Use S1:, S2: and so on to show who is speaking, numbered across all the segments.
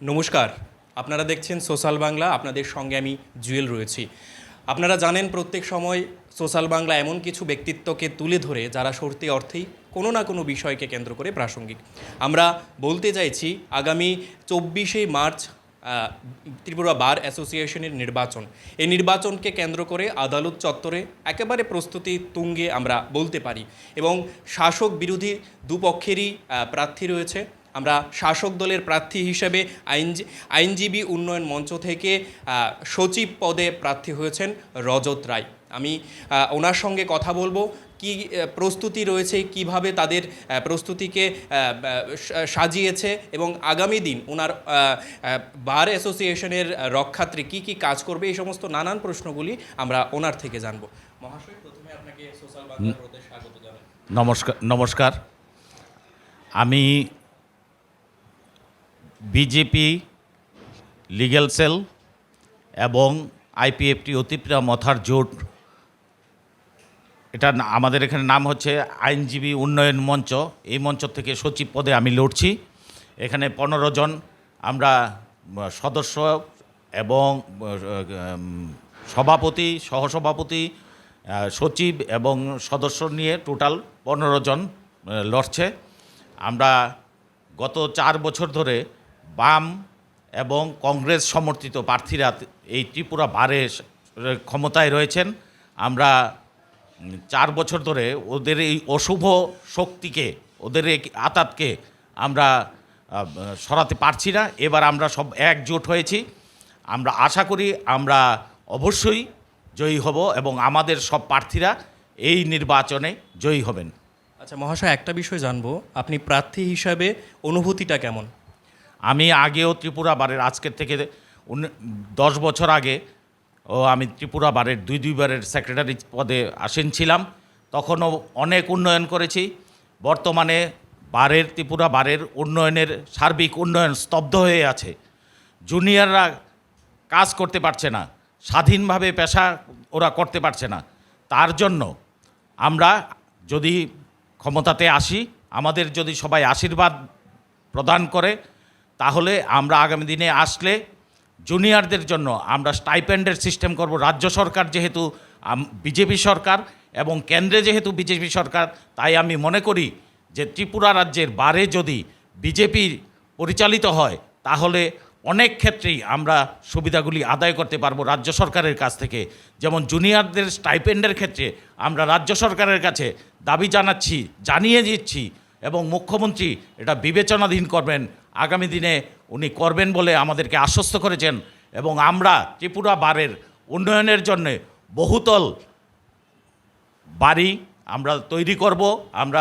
S1: নমস্কার। আপনারা দেখছেন সোশ্যাল বাংলা, আপনাদের সঙ্গে আমি জুয়েল রয়েছি। আপনারা জানেন প্রত্যেক সময় সোশ্যাল বাংলা এমন কিছু ব্যক্তিত্বকে তুলে ধরে যারা সত্যি অর্থেই কোনো না কোনো বিষয়কে কেন্দ্র করে প্রাসঙ্গিক। আমরা বলতে চাইছি, আগামী চব্বিশে মার্চ ত্রিপুরা বার অ্যাসোসিয়েশনের নির্বাচন। এই নির্বাচনকে কেন্দ্র করে আদালত চত্বরে একেবারে প্রস্তুতি তুঙ্গে আমরা বলতে পারি এবং শাসক বিরোধী দুপক্ষেরই প্রার্থী রয়েছে। আমরা শাসক দলের প্রার্থী হিসেবে আইনজি আইনজীবী উন্নয়ন মঞ্চ থেকে সচিব পদে প্রার্থী হয়েছেন রজত রায়। আমি ওনার সঙ্গে কথা বলব কি প্রস্তুতি রয়েছে কীভাবে তাদের প্রস্তুতিকে সাজিয়েছে এবং আগামী দিন ওনার বার অ্যাসোসিয়েশনের রক্ষার্থে কি কি কাজ করবে এই সমস্ত নানান প্রশ্নগুলি আমরা ওনার থেকে জানব। মহাশয় প্রথমে আপনাকে সোশ্যাল
S2: নমস্কার নমস্কার। আমি বিজেপি লিগ্যাল সেল এবং আইপিএফটি অতিপ্রিয়া মথার জোট। এটা আমাদের এখানে নাম হচ্ছে আইনজীবী উন্নয়ন মঞ্চ। এই মঞ্চ থেকে সচিব পদে আমি লড়ছি। এখানে পনেরো জন আমরা সদস্য এবং সভাপতি, সহসভাপতি সচিব এবং সদস্য নিয়ে টোটাল পনেরো জন লড়ছে। আমরা গত চার বছর ধরে বাম এবং কংগ্রেস সমর্থিত প্রার্থীরা এই ত্রিপুরা বারে ক্ষমতায় রয়েছেন। আমরা চার বছর ধরে ওদের এই অশুভ শক্তিকে, ওদের এই আতাতকে আমরা সরাতে পারছি না। এবার আমরা সব একজোট হয়েছি। আমরা আশা করি আমরা অবশ্যই জয়ী হব এবং আমাদের সব প্রার্থীরা এই নির্বাচনে জয়ী হবেন।
S1: আচ্ছা মহাশয়, একটা বিষয় জানব। আপনি প্রার্থী হিসাবে অনুভূতিটা কেমন?
S2: আমি আগেও ত্রিপুরা বারের, আজকের থেকে দশ বছর আগে, ও আমি ত্রিপুরা বারের, দুই দুইবারের সেক্রেটারি পদে আসীন ছিলাম। তখনও অনেক উন্নয়ন করেছি। বর্তমানে বারের, ত্রিপুরা বারের উন্নয়নের সার্বিক উন্নয়ন স্তব্ধ হয়ে আছে। জুনিয়ররা কাজ করতে পারছে না। স্বাধীনভাবে পেশা ওরা করতে পারছে না। তার জন্য আমরা যদি ক্ষমতাতে আসি, আমাদের যদি সবাই আশীর্বাদ প্রদান করে তাহলে আমরা আগামী দিনে আসলে জুনিয়রদের জন্য আমরা স্টাইপেন্ডের সিস্টেম করব। রাজ্য সরকার যেহেতু বিজেপি সরকার এবং কেন্দ্রে যেহেতু বিজেপি সরকার, তাই আমি মনে করি যে ত্রিপুরা রাজ্যের বারে যদি বিজেপি পরিচালিত হয়, তাহলে অনেক ক্ষেত্রেই আমরা সুবিধাগুলি আদায় করতে পারব রাজ্য সরকারের কাছ থেকে। যেমন জুনিয়রদের স্টাইপেন্ডের ক্ষেত্রে আমরা রাজ্য সরকারের কাছে দাবি জানাচ্ছি, জানিয়ে দিচ্ছি এবং মুখ্যমন্ত্রী এটা বিবেচনাধীন করবেন আগামী দিনে উনি করবেন বলে আমাদেরকে আশ্বস্ত করেছেন এবং আমরা ত্রিপুরা বারের উন্নয়নের জন্যে বহুতল বাড়ি আমরা তৈরি করব। আমরা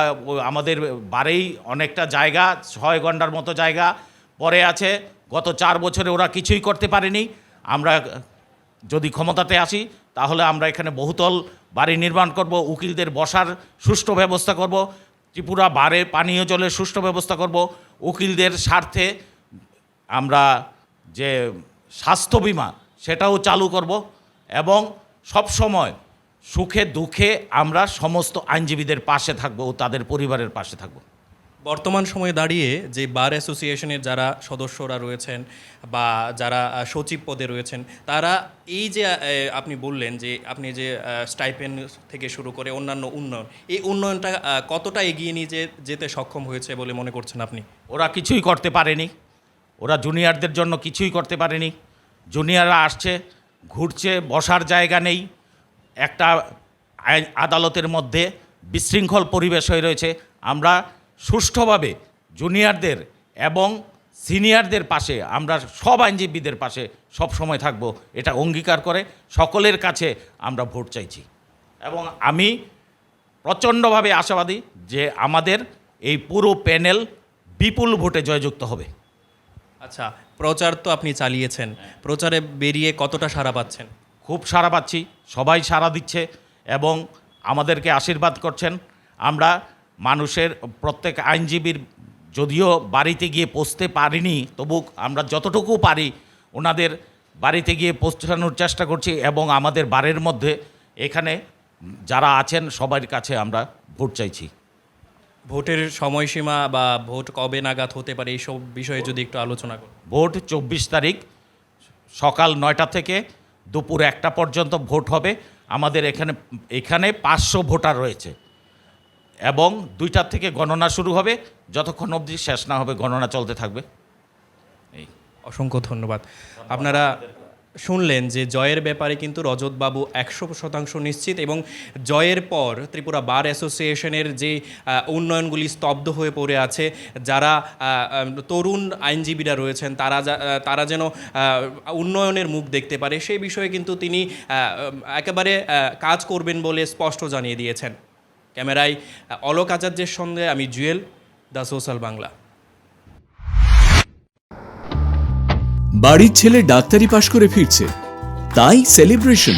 S2: আমাদের বাড়েই অনেকটা জায়গা, ছয় ঘণ্টার মতো জায়গা পরে আছে। গত চার বছরে ওরা কিছুই করতে পারেনি। আমরা যদি ক্ষমতাতে আসি, তাহলে আমরা এখানে বহুতল বাড়ি নির্মাণ করব, উকিলদের বসার সুষ্ঠু ব্যবস্থা করব, ত্রিপুরা বারে পানীয় জলের সুষ্ঠু ব্যবস্থা করব। উকিলদের স্বার্থে আমরা যে স্বাস্থ্য বিমা, সেটাও চালু করব এবং সব সময় সুখে দুঃখে আমরা সমস্ত আইনজীবীদের পাশে থাকব ও তাদের পরিবারের পাশে থাকব।
S1: বর্তমান সময়ে দাঁড়িয়ে যে বার অ্যাসোসিয়েশনের যারা সদস্যরা রয়েছেন বা যারা সচিব পদে রয়েছেন, তারা এই যে আপনি বললেন যে আপনি যে স্টাইপেন থেকে শুরু করে অন্যান্য উন্নয়ন, এই উন্নয়নটা কতটা এগিয়ে নিয়ে যেতে সক্ষম হয়েছে বলে মনে করছেন আপনি?
S2: ওরা কিছুই করতে পারেনি। ওরা জুনিয়রদের জন্য কিছুই করতে পারেনি। জুনিয়ররা আসছে, ঘুরছে, বসার জায়গা নেই। একটা আদালতের মধ্যে বিশৃঙ্খল পরিবেশ হয়ে রয়েছে। আমরা সুষ্ঠুভাবে জুনিয়রদের এবং সিনিয়রদের পাশে আমরা সব আইনজীবীদের পাশে সব সময় থাকব এটা অঙ্গীকার করে সকলের কাছে আমরা ভোট চাইছি। এবং আমি প্রচণ্ডভাবে আশাবাদী যে আমাদের এই পুরো প্যানেল বিপুল ভোটে জয়যুক্ত হবে।
S1: আচ্ছা প্রচার তো আপনি চালিয়েছেন। প্রচারে বেরিয়ে কতটা সাড়া পাচ্ছেন?
S2: খুব সাড়া পাচ্ছি সবাই সাড়া দিচ্ছে এবং আমাদেরকে আশীর্বাদ করছেন। আমরা মানুষের প্রত্যেক আইনজীবীর যদিও বাড়িতে গিয়ে পৌঁছতে পারিনি তবু আমরা যতটুকু পারি ওনাদের বাড়িতে গিয়ে পৌঁছানোর চেষ্টা করছি এবং আমাদের বাড়ির মধ্যে এখানে যারা আছেন সবার কাছে আমরা ভোট চাইছি।
S1: ভোটের সময়সীমা বা ভোট কবে নাগাদ হতে পারে এইসব বিষয়ে যদি একটু আলোচনা করুন।
S2: ভোট চব্বিশ তারিখ সকাল নয়টা থেকে দুপুর একটা পর্যন্ত ভোট হবে। আমাদের এখানে এখানে পাঁচশো ভোটার রয়েছে। এবং দুইটার থেকে গণনা শুরু হবে। যতক্ষণ অবধি শেষ না হবে, গণনা চলতে থাকবে। এই।
S1: অসংখ্য ধন্যবাদ। আপনারা শুনলেন যে জয়ের ব্যাপারে কিন্তু রজতবাবু একশো শতাংশ নিশ্চিত এবং জয়ের পর ত্রিপুরা বার অ্যাসোসিয়েশনের যে উন্নয়নগুলি স্তব্ধ হয়ে পড়ে আছে, যারা তরুণ আইনজীবীরা রয়েছেন, তারা তারা যেন উন্নয়নের মুখ দেখতে পারে, সেই বিষয়ে কিন্তু তিনি একেবারে কাজ করবেন বলে স্পষ্ট জানিয়ে দিয়েছেন। ক্যামেরায় অলোক আচার্যের সঙ্গে আমি জুয়েল দ্য সোশ্যাল বাংলা।
S3: বাড়ির ছেলে ডাক্তারি পাশ করে ফিরছে তাই সেলিব্রেশন।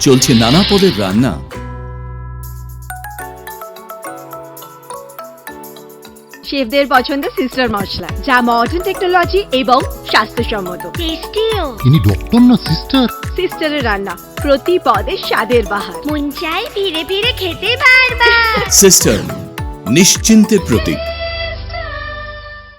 S3: চলছে নানা পদের রান্না।
S4: শেফদের পছন্দ সিস্টার মশলা যা মডার্ন টেকনোলজি এবং স্বাস্থ্যসম্মত।
S5: টেস্টিও
S6: ইনি ডক্টর না সিস্টার?
S4: সিস্টারের রান্না। প্রতি পদে স্বাদের বাহার।
S5: মন চাই ফিরে ফিরে খেতে পারবা
S3: সিস্টার নিশ্চিন্তের প্রতীক।